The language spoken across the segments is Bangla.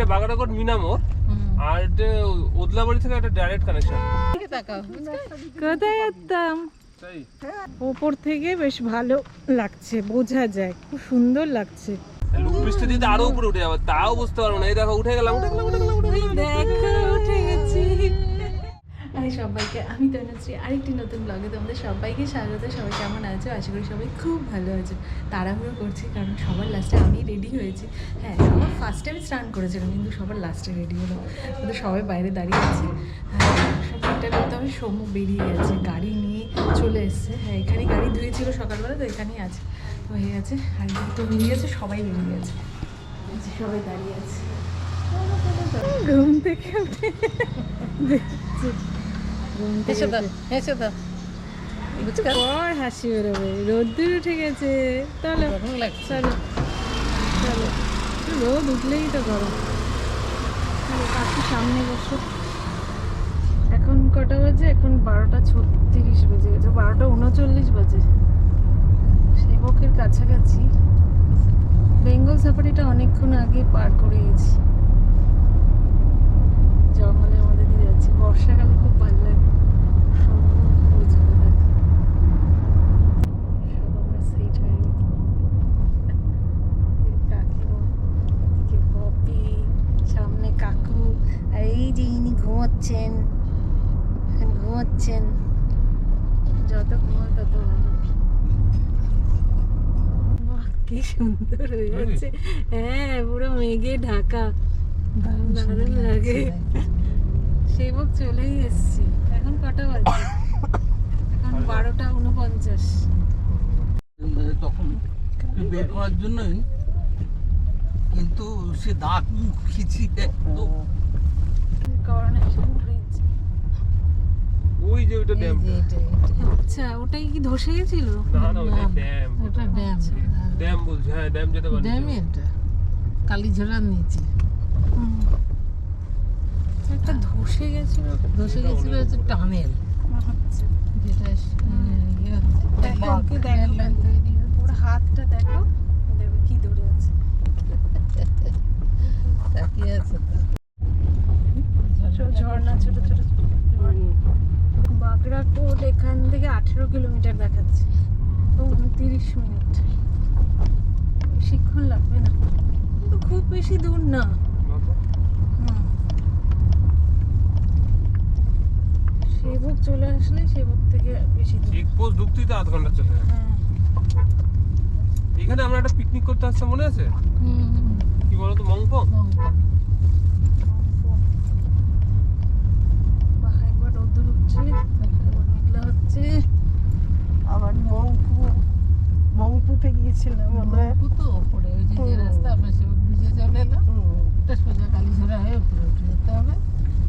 এটা বাগারাকোট মিনামোর আর এটা ওদলাবাড়ি থেকে একটা ডাইরেক্ট কানেকশন কোথায় তাই? ওপর থেকে বেশ ভালো লাগছে বোঝা যায়। খুব সুন্দর লাগছে। লুক বৃষ্টি দিতে আরও উপরে উঠে যাবে তাও বুঝতে পারব না। এই দেখো উঠে গেলাম উঠে গেলাম উঠে গেলাম উঠে গেলাম। আমি সবাইকে আমি তনুশ্রী আরেকটি নতুন ব্লগে তোমাদের সবাইকে স্বাগত। সবাই কেমন আছো? আশা করি সবাই খুব ভালো আছে। তাড়াহুড়ো করছি কারণ সবার লাস্টে আমি রেডি হয়েছি। হ্যাঁ সবার ফার্স্টে আমি স্নান করেছিলাম কিন্তু সবার লাস্টে রেডি হলো ওদের সবাই বাইরে দাঁড়িয়ে আছে। হ্যাঁ, সব ঠিকঠাক করতে হবে। সৌম্য বেরিয়ে গেছে গাড়ি নিয়ে চলে এসছে। হ্যাঁ এখানেই গাড়ি ধুয়েছিল সকালবেলা তো এখানেই আছে। তো হয়ে গেছে আর তো বেরিয়ে গেছে সবাই বেরিয়ে গেছে। সবাই দাঁড়িয়ে আছে। ঘুম থেকে দেখছি। ঘুম থেকে এসো তো। উঠে হাসি বেরোবে। রোদ্দুর উঠে গেছে। চলো চলো চলো। রোদ উঠলেই তো গরম। কাকু সামনে বসো। এখন কটা বাজে? এখন বারোটা ছত্রিশ বেজে। গেছে বারোটা উনচল্লিশ বাজে। সেবকের কাছাকাছি। বেঙ্গল সাফারিটা অনেকক্ষণ আগে পার করে গেছি। জঙ্গলের মধ্যে দিয়ে যাচ্ছি। বর্ষাকালে খুব ভালো লাগে সবুজ হয়ে থাকে সব আমরা সেট হয়ে গেছি কাকিমা এদিকে পপি সামনে কাকু আর এই যে ইনি ঘুমোচ্ছেন। এখন ঘুমোচ্ছেন। যত ঘুমায় তত ভালো। কি সুন্দর হয়ে যাচ্ছে। হ্যাঁ পুরো মেঘে ঢাকা। দারুণ লাগে। সেবক চলেই এসছি। এখন কটা বাজে? এখন বারোটা উনপঞ্চাশ তখন বের করার জন্যই কিন্তু সে দাঁত মুখ খিচিয়ে ওই যে ওইটা ড্যাম আচ্ছা ওটাই কি ধসে গেছিল? না না ওইটা ড্যাম ওটা ড্যাম ড্যাম বলছে। হ্যাঁ ড্যাম যেতে পারি ড্যামে এটা কালীঝোড়ার নিচে। একটা ধসে গেছিল? ধসে গেছিল হচ্ছে টানেল। যেটা আহ, ইয়ে দেখো, রেল দেখো। ওর হাতটা দেখো। দেখো কি দূরে আছে। তাকিয়ে আছে তো। ছোট ছোট ছোট বাগড়াকোট এখান থেকে আঠেরো কিলোমিটার দেখাচ্ছে। তো উনতিরিশ মিনিট। বেশিক্ষণ লাগবে না। কিন্তু খুব বেশি দূর না। সেবক চলে আসলে সেবক থেকে বেশি দূর। চেক ঢুকতেই তো আধ ঘণ্টা চলে যায়। হ্যাঁ। এখানে আমরা একটা পিকনিক করতে আসতাম মনে আছে? হুম, হুম, কি বলতো মংপং? লঙ্কা। বাহ একবার উঠছে মেঘলা হচ্ছে আবার মংপু মংপুতে গিয়েছিলাম আমরা। তো ওপরে ওই যে যে রাস্তা আমরা সে ভিজে চলে হুম। ওটা সোজা কালীঝোড়া হয়ে উপরে উঠে যেতে হবে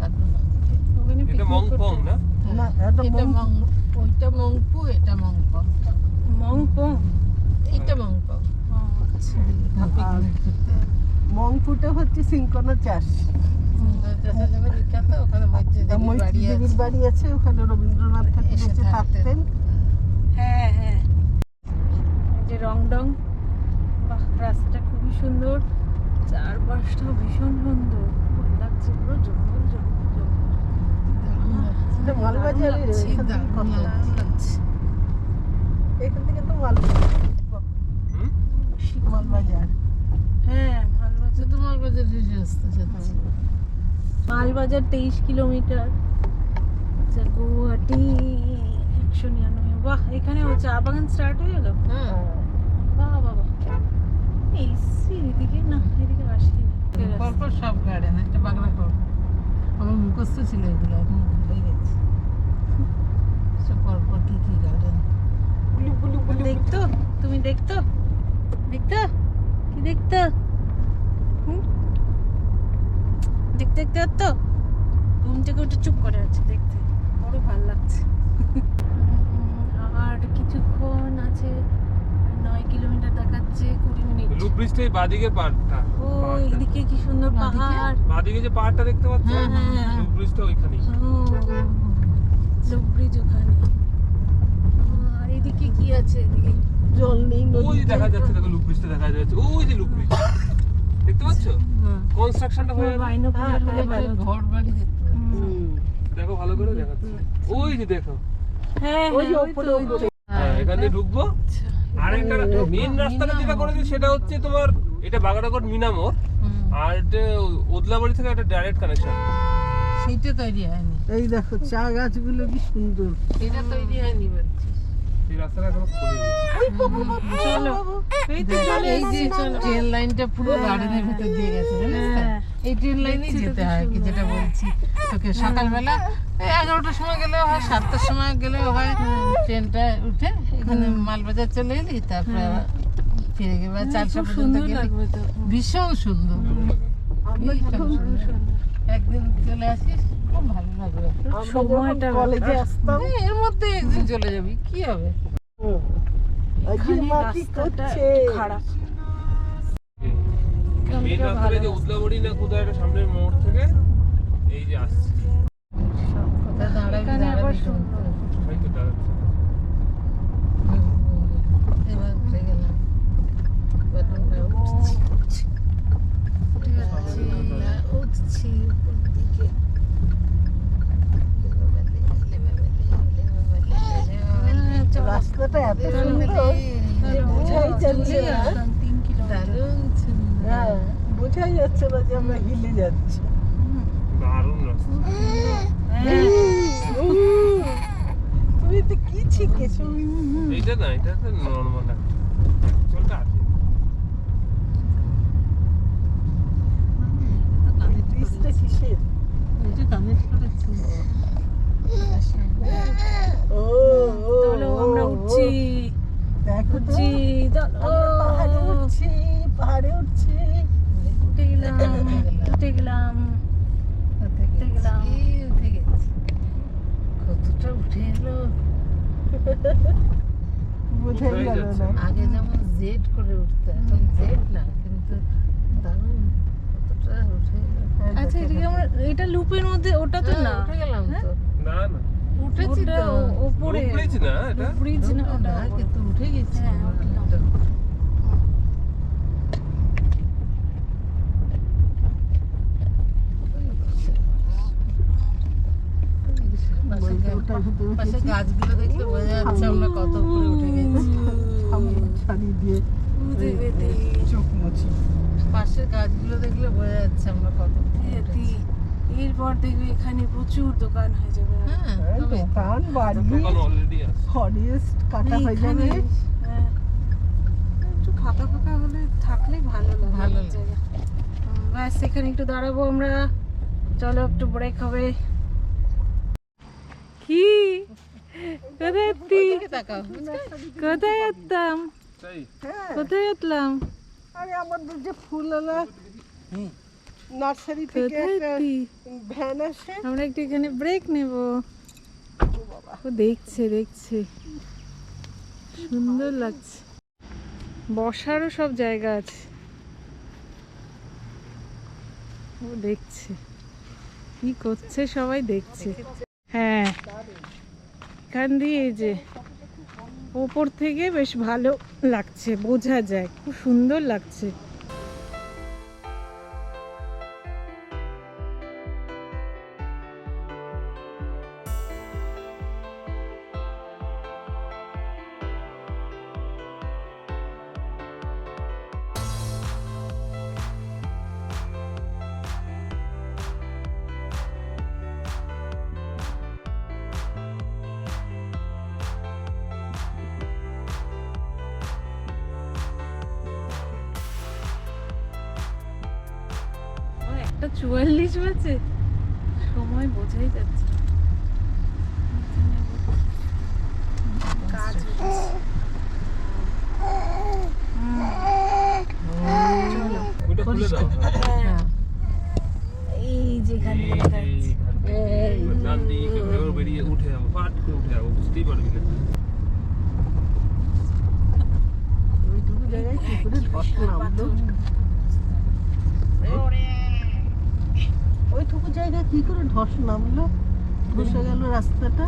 তারপর। ওখানে এটা মংপং না? না, এটা এটা মং- ওইটা মংপু এটা মংপং। মংপং। এইটা মংপং। আচ্ছা। মংপুটা হচ্ছে সিঙ্কনো চাষ। চাষা যাবে বিখ্যাত ওখানে মৈত্রী দেবীর বাড়ি আছে ওখানে রবীন্দ্রনাথ ঠাকুর এসে এসে থাকতেন। থাকতেন। হ্যাঁ হ্যাঁ। যে রং ডং বাহ রাস্তাটা খুবই সুন্দর। চারপাশটাও ভীষণ সুন্দর। লাগছে পুরো জঙ্গল জঙ্গল জঙ্গল। মালবাজারে এখান থেকে তো মালবাজার। হ্যাঁ মালবাজার। সে তোমার রাস্তা যাচ্ছে মালবাজার তেইশ কিলোমিটার। আচ্ছা গুয়াহাটি একশো নিরানব্বই। বাহ এখানে ও চা বাগান স্টার্ট হয়ে গেল? হ্যাঁ বাহ বাবা এসছি এদিকে? না এদিকে আসিনি। পরপর সব গার্ডেন একটা বাগড়া কর আমার মুখস্থ ছিল এগুলো এখন ভুলে গেছি। সব পরপর কি কি গার্ডেন দেখতো? তুমি দেখতো? দেখতো? কি দেখতো? দেখতে দেখতে তো ঘুম থেকে উঠে চুপ করে আছে দেখতে। বড় ভালো লাগছে। আর কিছুক্ষণ আছে নয় কিলোমিটার দেখাচ্ছে কুড়ি মিনিট। লুক ব্রিজটা এই বাদিকের পার্টটা ও এইদিকে কি সুন্দর পাহাড়। বাদিকে যে পাহাড়টা দেখতে পাচ্ছ? হ্যাঁ, হ্যাঁ, হ্যাঁ। লুক ব্রিজটা ওইখানেই। ও ব্রিজ ওখানে। আর এদিকে কি আছে? এদিকে জল নেই ওই দেখা যাচ্ছে দেখো লুক ব্রিজটা দেখা যাচ্ছে। ওই যে লুক ব্রিজ দেখতে পাচ্ছ? হ্যাঁ। কনস্ট্রাকশনটা হয়ে। ঘর বাড়ি দেখতে পাচ্ছি। হুম। দেখো ভালো করে দেখাচ্ছি। ওই যে দেখো। হ্যাঁ ওই হ্যাঁ, হ্যাঁ এখান ঢুকবো। আর একটা মেন রাস্তাটা যেটা করেছে সেটা হচ্ছে তোমার এটা বাগানাকোট মিনামোর আর এটা ওদলাবাড়ি থেকে একটা ডাইরেক্ট কানেকশন সেইটা তৈরি হয়নি। এই দেখো চা গাছগুলো কি সুন্দর। এটা তৈরি হয়নি বলছি। এই রাস্তাটা এখনও খোলেনি। চলো এই তো চলে এই যে ট্রেন লাইনটা পুরো গার্ডেনের ভিতর দিয়ে গেছে জানিস তো? হ্যাঁ। এই ট্রেন লাইনেই যেতে হয় কি যেটা বলছি। তোকে সকালবেলা এগারোটার সময় গেলেও হয় সাতটার সময় গেলেও হয় ট্রেনটা উঠে এখানে মালবাজার চলে এলি তারপরে ফিরে গেলে চারশো পর্যন্ত সুন্দর গেলে। লাগবে তো। ভীষণ সুন্দর। একদিন চলে আসিস সময়টা কলেজে আসতাম এর মধ্যে একদিন চলে যাবি কি হবে? এখানে রাস্তাটা খারাপ। মেন রাস্তাটা যে উদলাবাড়ি না কোথায়? একটা সামনের মোড় থেকে এই যে আসছে। এখানে আবার সুন্দর। এই তো দাঁড়াচ্ছে এবার উঠে গেলাম এবার আমরা উঠছি উঠে যাচ্ছি না, উঠছি উপর দিকে রাস্তাটা এত সুন্দর। বোঝাই যাচ্ছে না। দারুণ হ্যাঁ বোঝাই যাচ্ছে না যে আমরা হিলে যাচ্ছি। তুমি তো কি শিখেছো? এইটা না এটা তো নর্মাল আছে কিসের? ও, উঠছি দেখো উঠছি পাহাড়ে উঠছি পাহাড়ে উঠছি। উঠে গেলাম উঠে গেলাম। উঠে গেলাম। উঠে গেছি। কতটা উঠে এলো। বোঝাই বোঝাই গেল না। আগে যেমন জেড করে উঠতে এখন জেড না কিন্তু দারুণ কতটা উঠে এলো। আচ্ছা এদিকে আমরা এটা লুপের মধ্যে ওটা তো হ্যাঁ, না। উঠে গেলাম তো। না না। উঠেছি তো ওপরে ব্রিজ না এটা? ব্রিজ না ওটা কিন্তু উঠে গেছি। হ্যাঁ, পাশে পাশে গাছগুলো দেখলে বোঝা যাচ্ছে আমরা কত উপরে উঠে গেছি। ছাড়ি দিয়ে চোখ মুছি। পাশে গাছগুলো দেখলে বোঝা যাচ্ছে আমরা কত উপরে উঠেছি। এরপর দেখবি এখানে প্রচুর দোকান হয়ে যাবে। হ্যাঁ দোকান বাড়ি। ফরেস্ট কাটা হয়ে যাবে। হ্যাঁ। একটু ফাঁকা ফাঁকা হলে থাকলে ভালো লাগে ভালো জায়গা। ব্যাস এখানে একটু দাঁড়াবো আমরা। চলো একটু ব্রেক হবে। কি? কোথায় কোথায় যেতাম হ্যাঁ। কোথায় যেতলাম আরে আমাদের যে ফুলওয়ালা নার্সারি থেকে একটা ভ্যান আসে। আমরা একটু এখানে ব্রেক নেব। ও দেখছে দেখছে। সুন্দর লাগছে। বসারও সব জায়গা আছে। ও দেখছে। কি করছে? সবাই দেখছে। হ্যাঁ। এখান দিয়ে এই যে ওপর থেকে বেশ ভালো লাগছে। বোঝা যায়। খুব সুন্দর লাগছে। একটা চুয়াল্লিশ বাজে? সময় বোঝাই যাচ্ছে কাজ হ্যাঁ। এই যেখানে বেরিয়ে উঠে যাব। ফাট করে উঠে যাব। বুঝতেই পারবি না। ওইটুকু জায়গায় কি করে ধস নামলো ওইটুকু জায়গায় কি করে ধস নামলো ধসে গেল রাস্তাটা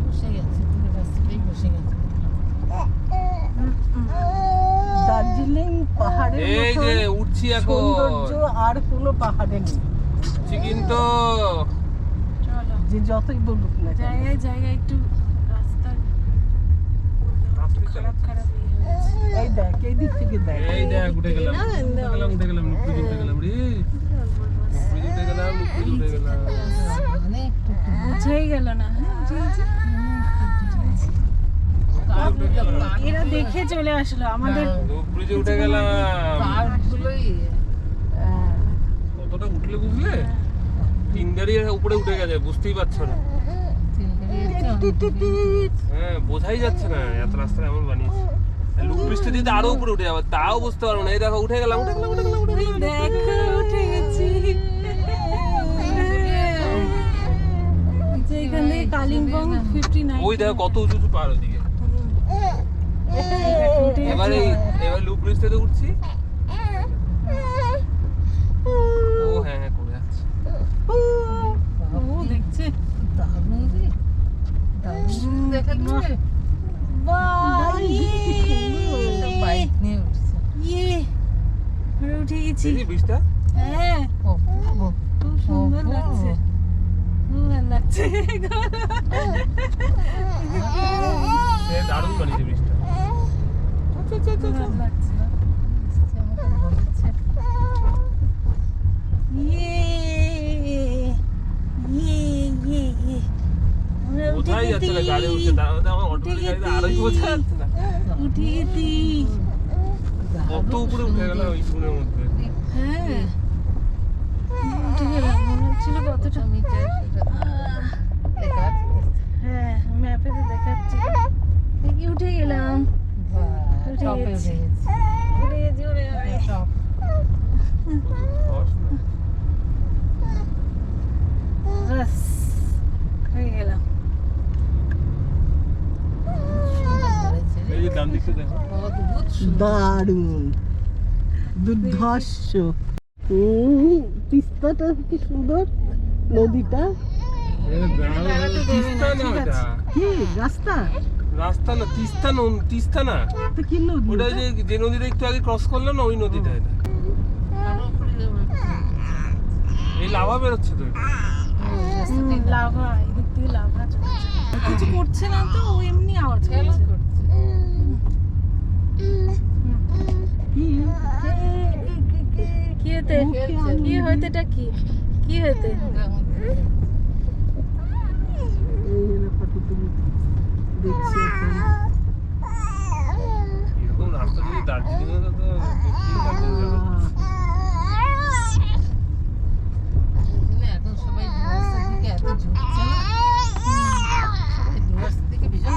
বসে গেছে তুমি রাস্তাতেই বসে গেছে। দার্জিলিং পাহাড়ের এই যে উঠছি এখন সৌন্দর্য আর কোনো পাহাড়ে নেই উঠছি কিন্তু চলো যে যতই বলুক না জায়গায় জায়গায় একটু রাস্তা খারাপ খারাপ ইয়ে এই দেখ এই দিক থেকে দেখ এই দেখ উঠে গেলাম উঠে গেলাম উঠে গেলাম উঠে গেলাম রে নুপুরি উঠে গেলাম নুপুরি উঠে গেলাম মানে একটু একটু কতটা উঠলে তিন গাড়ি উপরে উঠে গেছে বুঝতেই পারছ না বোঝাই যাচ্ছে না এত এমন বানিয়েছে আরও উপরে উঠে যাবে তাও বুঝতে পারব না এই দেখো উঠে গেলাম উঠে গেলাম উঠে গেলাম উঠে গেলাম উঠে গেছি। এখান থেকে কালিম্পং ফিফটি নাইন ওই দেখো কত উঁচু উঁচু পাহাড় ওইদিকে এবার এবার লুক উঠছি। ও হ্যাঁ হ্যাঁ করে যাচ্ছে। ও দেখছে। দারুণ রে। দারুণ দেখা দিচ্ছে বাইক নিয়ে উঠছে ইয়ে উঠে গেছি। দেখি ব্রিজটা হ্যাঁ ও ও খুব সুন্দর ও, ও। লাগছে খুব ভালো লাগছে সে দারুণ বানিয়েছে ব্রিজটা ইয়ে ইয়ে ইয়ে ইয়ে যাচ্ছে না গাড়ি আমার গাড়িতে বোঝা যাচ্ছে না? উঠে গেছি। কত উপরে উঠে গেলাম ওই টুনের মধ্যে? হ্যাঁ। উঠে গেলাম মনে হচ্ছিল কতটা মিটার ম্যাপে দেখাচ্ছি। দেখি উঠে গেলাম। গেছি। গেছি। বাস হয়ে গেলাম। দারুণ। দুর্ধর্ষ। তিস্তাটা কি সুন্দর? নদীটা? কি রাস্তা? রাস্তা না তিস্তা ন- তিস্তা না। কি নদী ওটা ওটা? যে যে নদীটা একটু আগে ক্রস করলাম না ওই নদীটা এটা। এই লাভা বেরোচ্ছে তো লাভা এদিক থেকে লাভা কিছু করছে না তো ও এমনি আওয়াজ করছে। কি? কি হতে? কি হইতে এটা কি? কি হইতে এই ব্যাপারটা তুমি দেখছি এরকম রাস্তা যদি দার্জিলিং তো। এখানে সবাই ডুয়ার্সের দিকে এত ঝুঁকছে না সবাই ডুয়ার্সের দিকে ভীষণ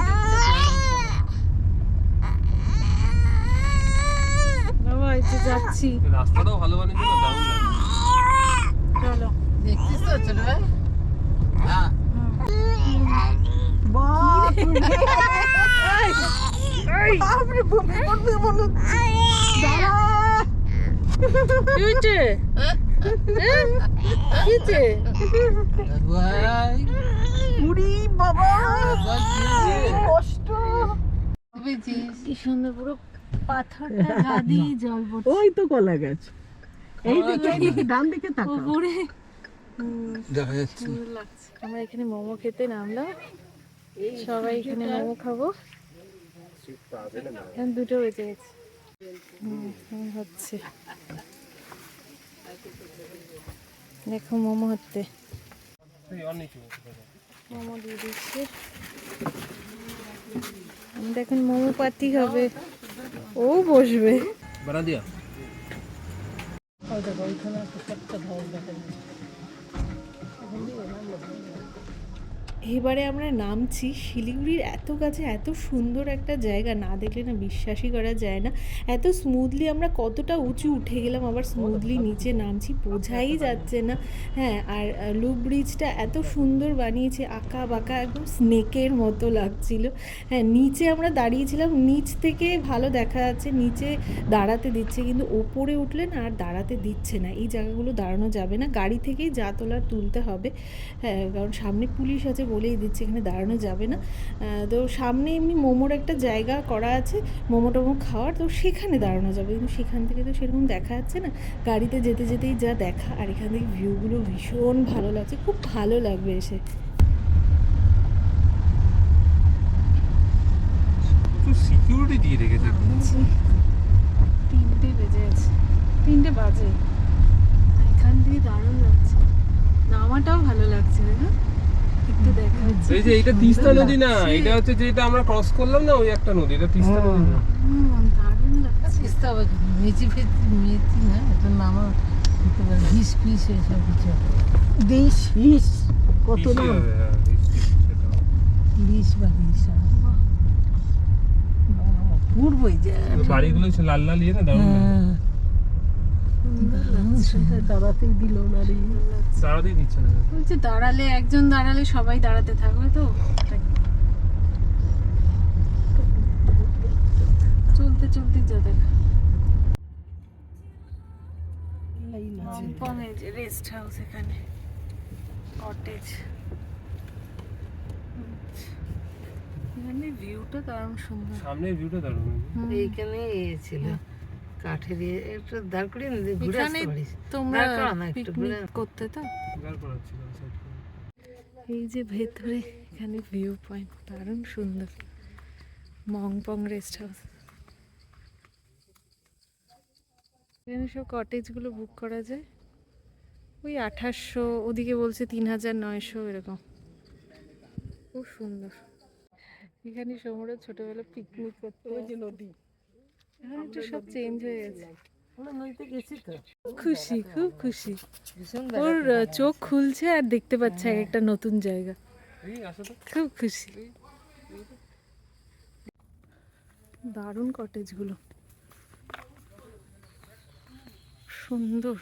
বাবা এই যে যাচ্ছি। রাস্তাটাও ভালো বানিয়েছে না দারুণ চলো। দেখছিস তো ছোট ভাই? হ্যাঁ বাপ বাপরে বমি করবে মনে হচ্ছে দাঁড়া কি হয়েছে কি হয়েছে ভাই উড়ি বাবা বল কি হয়েছে? কষ্ট পেয়েছিস কি সুন্দর পুরো পাথরটা গা জল ওই তো কলা গাছ এই দিকে এই দিকে, ডান দেখা যাচ্ছে আমরা এখানে মোমো খেতে নামলাম সবাই এখানে মোমো খাব। এখন দুটো বেজে গেছে। হচ্ছে। দেখো মোমো হচ্ছে। মোমো দিয়ে দিচ্ছে। আমাদের এখন মোমো পাতি হবে। ও বসবে। বানা দিয়া ওইখানে একটা দেখা এবারে আমরা নামছি শিলিগুড়ির এত কাছে এত সুন্দর একটা জায়গা না দেখলে না বিশ্বাসই করা যায় না। এত স্মুথলি আমরা কতটা উঁচু উঠে গেলাম আবার স্মুথলি নিচে নামছি বোঝাই যাচ্ছে না। হ্যাঁ আর লুপ ব্রিজটা এত সুন্দর বানিয়েছে আঁকা বাঁকা একদম স্নেকের মতো লাগছিল। হ্যাঁ নিচে আমরা দাঁড়িয়েছিলাম নিচ থেকে ভালো দেখা যাচ্ছে নিচে দাঁড়াতে দিচ্ছে কিন্তু ওপরে উঠলে না আর দাঁড়াতে দিচ্ছে না। এই জায়গাগুলো দাঁড়ানো যাবে না গাড়ি থেকেই যা তোলার তুলতে হবে। হ্যাঁ কারণ সামনে পুলিশ আছে বলেই দিচ্ছি এখানে দাঁড়ানো যাবে না। তো সামনে এমনি মোমোর একটা জায়গা করা আছে মোমো টোমো খাওয়ার তো সেখানে দাঁড়ানো যাবে। কিন্তু সেখান থেকে তো সেরকম দেখা যাচ্ছে না। গাড়িতে যেতে যেতেই যা দেখা আর এখান থেকে ভিউগুলো ভীষণ ভালো লাগছে খুব ভালো লাগবে এসে। সিকিউরিটি দিয়ে রেখেছে তিনটে বেজে আছে তিনটে বাজে। এখান থেকে দারুণ লাগছে নামাটাও ভালো লাগছে না? একটু দেখা এই যে এটা তিস্তা নদী না এটা হচ্ছে যেটা আমরা ক্রস করলাম না ওই একটা নদী এটা তিস্তা নদী না? তিস্তা মেচি ফেচি মেচি না এটার নাম ফিস এসব কিছু দেশ হিস কত নাম? হবে, হ্যাঁ, পিসি, সেটা হবে। লিস বা লিস পূর্বই যে। বাড়িগুলো হচ্ছে লাল লাল ইয়ে না দারুণ হ্যাঁ। তাড়াতেই দিল না রে। তাড়াতাড়ি দিচ্ছে না। বলছে দাঁড়ালে একজন দাঁড়ালে সবাই দাঁড়াতে থাকবে তো? চলতে চলতে যা দেখা। রেস্ট হাউস এখানে। কটেজ এখানে ভিউটা দারুণ সুন্দর। সামনের ভিউটা দারুণ। এইখানে এ ছিল কাঠের ইয়ে, একটু দাঁড় করিয়ে নি, ঘুরে আসতে পারিস। তোমরা পিকনিক করতে তো? এই যে ভেতরে এখানে ভিউ পয়েন্ট দারুণ সুন্দর। মংপং রেস্ট হাউস এখানে সব কটেজগুলো বুক করা যায়। ওই আঠাশশো ওদিকে বলছে তিন হাজার নয়শো এরকম। খুব সুন্দর। এখানে সমুদ্র ছোটবেলা পিকনিক করতে। ওই যে নদী। এখন একটু সব চেঞ্জ হয়ে গেছে খুশি খুব খুশি। ওর চোখ খুলছে আর দেখতে পাচ্ছে এক একটা নতুন জায়গা। খুব খুশি। দারুণ কটেজগুলো সুন্দর।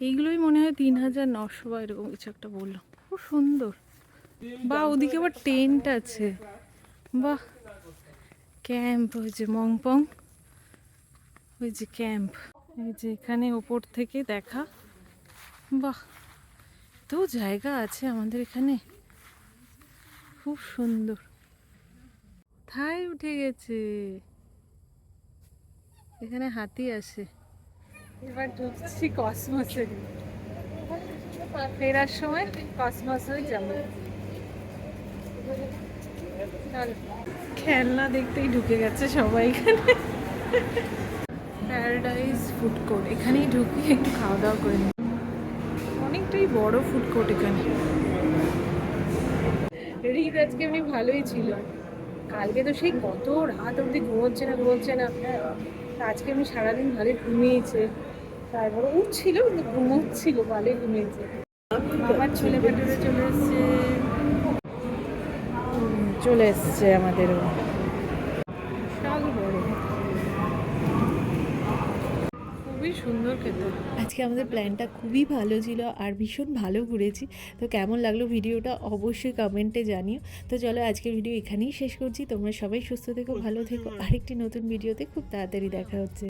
এইগুলোই মনে হয় তিন হাজার নশো বা এরকম কিছু একটা বলল। খুব সুন্দর। বা ওদিকে আবার টেন্ট আছে। বাহ। ক্যাম্প, ওই যে মংপং, ওই যে ক্যাম্প। এই যে এখানে ওপর থেকে দেখা। বাহ, তো জায়গা আছে আমাদের এখানে। খুব সুন্দর। কোথায় উঠে গেছে। এখানে হাতি আসে। এবার ঢুকছি কসমসে। ফেরার সময় কসমস হয়ে যাব। খেলনা দেখতেই ঢুকে গেছে সবাই এখানে। প্যারাডাইজ ফুড কোর্ট এখানেই ঢুকি, একটু খাওয়া দাওয়া করে অনেকটাই বড় ফুড কোর্ট এখানে। রিদ আজকে এমনি ভালোই ছিল। কালকে তো সেই কত রাত অবধি ঘুমোচ্ছে না ঘুমোচ্ছে না। আজকে আমি সারাদিন ভালোই ঘুমিয়েছে। তারপরে উঠছিল, কিন্তু ঘুমোচ্ছিল, ভালোই ঘুমিয়েছে। আমার ছোলে ভাটুরে চলে এসছে চলে এসছে আমাদেরও। সুন্দর খেতে। আজকে আমাদের প্ল্যানটা খুবই ভালো ছিল আর ভীষণ ভালো ঘুরেছি। তো কেমন লাগল ভিডিওটা অবশ্যই কমেন্টে জানিও। তো চলো আজকের ভিডিও এখানেই শেষ করছি। তোমরা সবাই সুস্থ থেকো ভালো থেকো। আরেকটি নতুন ভিডিওতে খুব তাড়াতাড়ি দেখা হচ্ছে।